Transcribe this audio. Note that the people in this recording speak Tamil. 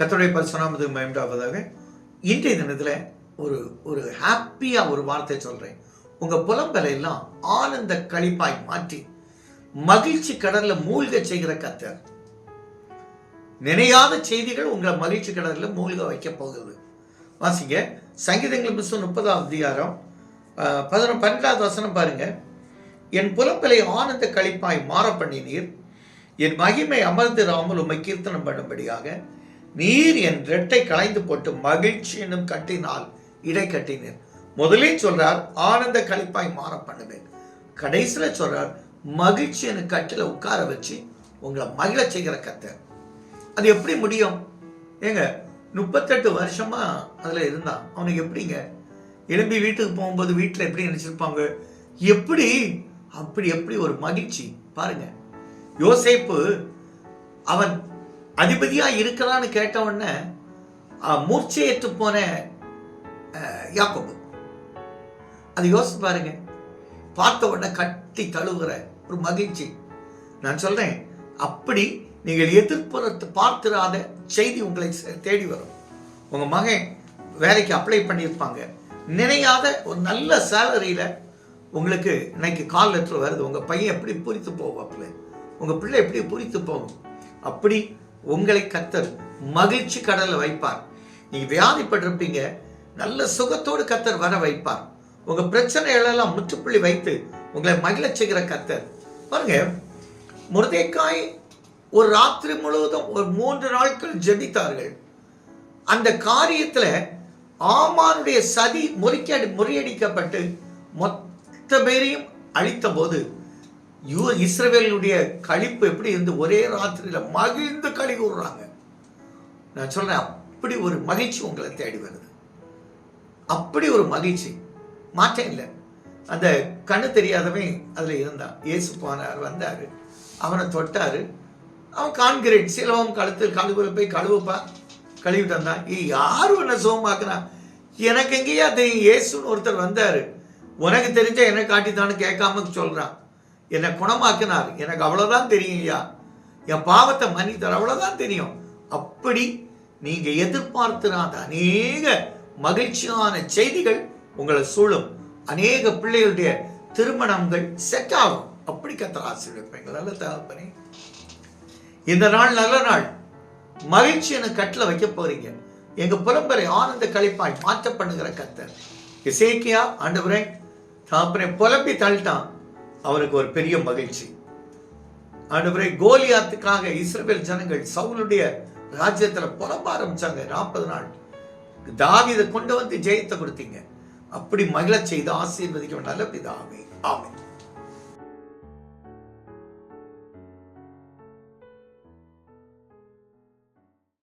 கத்தோடைய பரிசுனாமது மேம்டாவதாக இன்றைய தினத்தில் ஒரு ஒரு ஹாப்பியாக ஒரு வார்த்தை சொல்கிறேன் உங்கள் புலம்பலை எல்லாம் ஆனந்த கழிப்பாய் மாற்றி மகிழ்ச்சி கடலில் மூழ்க செய்கிற கத்தர் நினையாத செய்திகள் உங்களை மகிழ்ச்சி கடலில் மூழ்க வைக்க போகுது வாசிங்க சங்கீதங்கள் புஸ்தகம் முப்பதாம் அதிகாரம் பதினொன்று பன்னெண்டாவது வசனம் பாருங்க. என் புலம்பலை ஆனந்த கழிப்பாய் மாற பண்ணினீர். என் மகிமை அமர்ந்திராமல் உம்மை கீர்த்தனம் பண்ணும்படியாக நீர் என் ரெட்டை களைந்து போட்டு மகிழ்ச்சி என்னும் கட்டினால் இடை கட்டினீர் முதலில் சொல்றார் ஆனந்த கழிப்பாய் மாற பண்ணுவேன். கடைசியில சொல்றார் மகிழ்ச்சி எனக்கு கட்டில உட்கார வச்சு உங்களை மகிழ செய்கிற கத்தை அது எப்படி முடியும்? ஏங்க முப்பத்தெட்டு வருஷமா அதுல இருந்தான். அவனுக்கு எப்படிங்க? எழும்பி வீட்டுக்கு போகும்போது வீட்டில் எப்படி நினைச்சிருப்பாங்க? எப்படி? அப்படி எப்படி ஒரு மகிழ்ச்சி. பாருங்க யோசேப்பு அவன் அதிபதியாக இருக்கிறான்னு கேட்ட உடனே மூர்ச்சையற்று போன யாக்கோபு. அது யோசிச்சு பாருங்க. பார்த்த உடனே கட்டி தழுவுற ஒரு மகிழ்ச்சி. நான் சொல்றேன் அப்படி நீங்கள் எதிர்ப்புறத்து பார்த்துடாத செய்தி உங்களை சே- தேடி வரும். உங்க மகன் வேலைக்கு அப்ளை பண்ணியிருப்பாங்க. நினையாத ஒரு நல்ல சேலரியில உங்களுக்கு இன்னைக்கு கால் லெட்டர் வருது. உங்க பையன் எப்படி பூரித்து போவாப்புல? உங்க பிள்ளை எப்படி பூரித்து போகும்? அப்படி உங்களை கத்தர் மகிழ்ச்சி கடலில் வைப்பார். நீங்க வியாதிப்பட்டிருப்பீங்க நல்ல சுகத்தோடு கத்தர் வர வைப்பார். உங்க பிரச்சனைகளெல்லாம் முற்றுப்புள்ளி வைத்து உங்களை மகிழச் செய்கிற கத்தர். பாருங்க முருதைக்காய் ஒரு ராத்திரி முழுவதும் ஒரு மூன்று நாட்கள் ஜெபித்தார்கள். அந்த காரியத்தில் ஆமானுடைய சதி முறிக்கடி முறியடிக்கப்பட்டு மொத்த பேரையும் அழித்த போது யூ இஸ்ரவேலுடைய கழிப்பு எப்படி இருந்து ஒரே ராத்திரியில் மகிழ்ந்து கழி கூடுறாங்க நான் சொல்றேன் அப்படி ஒரு மகிழ்ச்சி உங்களை தேடி வருது. அப்படி ஒரு மகிழ்ச்சி. மாற்றம் இல்லை. அந்த கண்ணு தெரியாதவன் அதில் இருந்தான். இயேசு போனார் வந்தார். அவனை தொட்டாரு. அவன் கான்கிரீட் சிலவம் கழுத்தில் கழுவுல போய் கழுவுப்பா கழுவிட்டு வந்தான். யாரும் என்ன உன்னை சுகமாக்குறான் எனக்கு எங்கேயா தெரியும் இயேசுன்னு ஒருத்தர் வந்தார். உனக்கு தெரிஞ்ச என்ன காட்டித்தான்னு கேட்காம சொல்கிறான் என்னை குணமாக்கினார். எனக்கு அவ்வளோதான் தெரியும் ஐயா என் பாவத்தை மன்னித்தார். அவ்வளோதான் தெரியும். அப்படி நீங்கள் எதிர்பார்த்திராத அநேக மகிழ்ச்சியான செய்திகள் உங்களை சூழும். அநேக பிள்ளைகளுடைய திருமணங்கள் செட் ஆகும் அப்படி கத்திர ஆசீர்வதிப்பேன் நல்ல தகப்பனே இந்த நாள் நல்ல நாள். மகிழ்ச்சி எனக்கு கட்டில் வைக்க போறீங்க. எங்க புலம்பரை ஆனந்த கழிப்பாய் மாற்ற பண்ணுகிற கத்தர். இசைக்கியா ஆண்டவரே தாப்பனை புலம்பி தள்ளிட்டான். அவருக்கு ஒரு பெரிய மகிழ்ச்சி. ஆண்டவரை கோலியாத்துக்காக இஸ்ரேல் ஜனங்கள் சவுலுடைய ராஜ்யத்தில் புலம்ப ஆரம்பிச்சாங்க. நாற்பது நாள். தாவிதை கொண்டு வந்து ஜெயத்தை கொடுத்தீங்க. அப்படி மகிழ செய்து ஆசீர்வதிக்க நல்ல பிதாவே. ஆமை